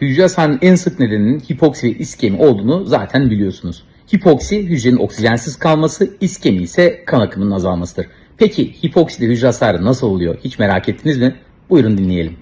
Hücre hasarının en sık nedeninin hipoksi ve iskemi olduğunu zaten biliyorsunuz. Hipoksi hücrenin oksijensiz kalması, iskemi ise kan akımının azalmasıdır. Peki hipokside hücre hasarı nasıl oluyor? Hiç merak ettiniz mi? Buyurun dinleyelim.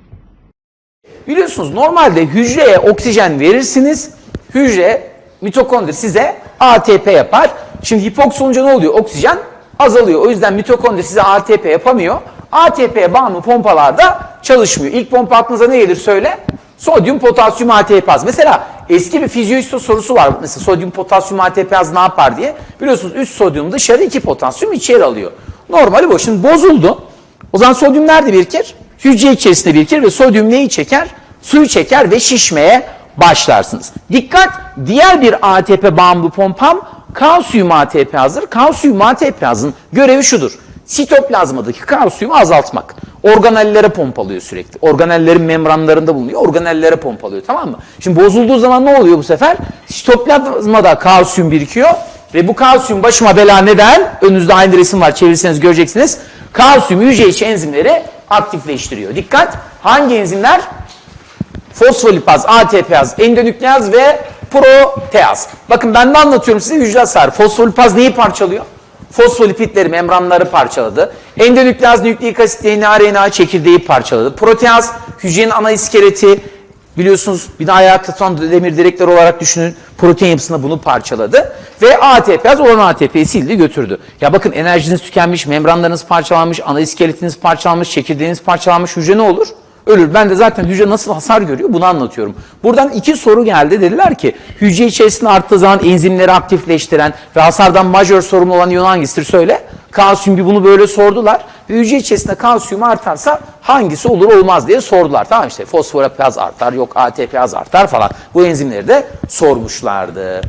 Biliyorsunuz normalde hücreye oksijen verirsiniz. Hücre mitokondri size ATP yapar. Şimdi hipoksi olunca ne oluyor? Oksijen azalıyor. O yüzden mitokondri size ATP yapamıyor. ATP'ye bağımlı pompalarda çalışmıyor. İlk pompa aklınıza ne gelir söyle? Sodyum, potasyum, ATPaz. Mesela eski bir fizyolojisi sorusu var. Mesela sodyum, potasyum, ATPaz ne yapar diye. Biliyorsunuz 3 sodyum dışarı 2 potasyum içeri alıyor. Normali bu. Şimdi bozuldu. O zaman sodyum nerede birikir? Hücre içerisinde birikir ve sodyum neyi çeker? Suyu çeker ve şişmeye başlarsınız. Dikkat! Diğer bir ATP bağımlı pompam kalsiyum ATPaz'dır. Kalsiyum ATPaz'ın görevi şudur. Sitoplazmadaki kalsiyumu azaltmak. Organellere pompalıyor sürekli. Organellerin membranlarında bulunuyor. Organellere pompalıyor tamam mı? Şimdi bozulduğu zaman ne oluyor bu sefer? Sitoplazmada kalsiyum birikiyor ve bu kalsiyum başıma bela neden? Önünüzde aynı resim var çevirirseniz göreceksiniz. Kalsiyum hücre içi enzimleri aktifleştiriyor. Dikkat! Hangi enzimler? Fosfolipaz, ATPaz, endonükleaz ve proteaz. Bakın ben de anlatıyorum size hücre hasarı. Fosfolipaz neyi parçalıyor? Fosfolipidleri, membranları parçaladı. Endonükleaz nükleik asit, DNA, RNA çekirdeği parçaladı. Proteaz hücrenin ana iskeleti, biliyorsunuz bir de ayakta tutan demir direkler olarak düşünün. Protein yapısında bunu parçaladı. Ve ATPaz olan ATP'yi sildi götürdü. Ya bakın enerjiniz tükenmiş, membranlarınız parçalanmış, ana iskeletiniz parçalanmış, çekirdeğiniz parçalanmış hücre ne olur? Ölür. Ben de zaten hücre nasıl hasar görüyor bunu anlatıyorum. Buradan iki soru geldi. Dediler ki hücre içerisinde arttığı zaman enzimleri aktifleştiren ve hasardan majör sorumlu olan iyon hangisidir söyle. Kalsiyum bir bunu böyle sordular. Ve hücre içerisinde kalsiyum artarsa hangisi olur olmaz diye sordular. Tamam işte fosforapaz artar yok ATPaz artar falan. Bu enzimleri de sormuşlardı.